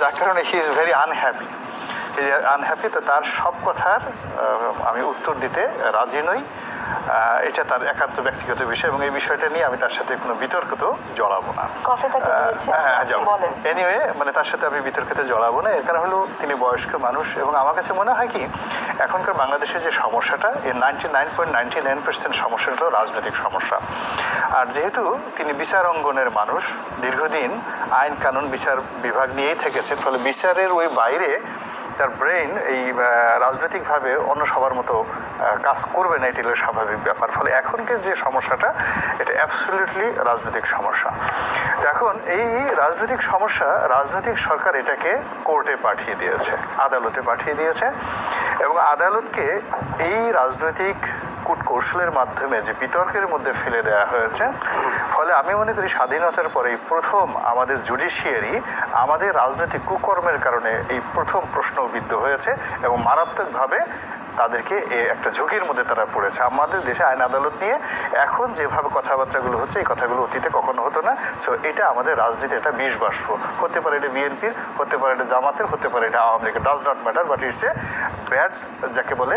যার কারণে he is very unhappy He unhappy তো তার সব কথার আমি উত্তর দিতে রাজি নই। এটা তার একান্ত ব্যক্তিগত বিষয় এবং এই বিষয়টা নিয়ে আমি তার সাথে কোনো বিতর্ক তো জড়াবো না। হ্যাঁ এনিওয়ে মানে তার সাথে আমি বিতর্কিতে জড়াবো না। এর কারণ হলো তিনি বয়স্ক মানুষ এবং আমার কাছে মনে হয় কি এখনকার বাংলাদেশের যে সমস্যাটা এই ninety nine point ninety nine percent সমস্যাটা হলো রাজনৈতিক সমস্যা। আর যেহেতু তিনি বিচার অঙ্গনের মানুষ দীর্ঘদিন আইন কানুন বিচার বিভাগ নিয়েই থেকেছেন ফলে বিচারের ওই বাইরে তার ব্রেইন এই রাজনৈতিকভাবে অন্য সবার মতো কাজ করবে না এটি হলো স্বাভাবিক ব্যাপার। ফলে এখনকার যে সমস্যাটা এটা অ্যাবসলিউটলি রাজনৈতিক সমস্যা। এখন এই রাজনৈতিক সমস্যা রাজনৈতিক সরকার এটাকে কোর্টে পাঠিয়ে দিয়েছে আদালতে পাঠিয়ে দিয়েছে। এবং আদালতকে এই রাজনৈতিক কূটকৌশলের মাধ্যমে যে বিতর্কের মধ্যে ফেলে দেওয়া হয়েছে ফলে আমি মনে করি স্বাধীনতার পরেই প্রথম আমাদের জুডিশিয়ারি আমাদের রাজনৈতিক কুকর্মের কারণে এই প্রথম প্রশ্নবিদ্ধ হয়েছে এবং মারাত্মকভাবে তাদেরকে এ একটা ঝুঁকির মধ্যে তারা পড়েছে। আমাদের দেশে আইন আদালত নিয়ে এখন যেভাবে কথাবার্তাগুলো হচ্ছে, এই কথাগুলো অতীতে কখনো হতো না। সো এটা আমাদের রাজনীতি এটা বিষ হতে পারে এটা বিএনপির, হতে পারে এটা জামাতের, হতে পারে এটা আওয়ামী লীগের does not matter but it's a bad যাকে বলে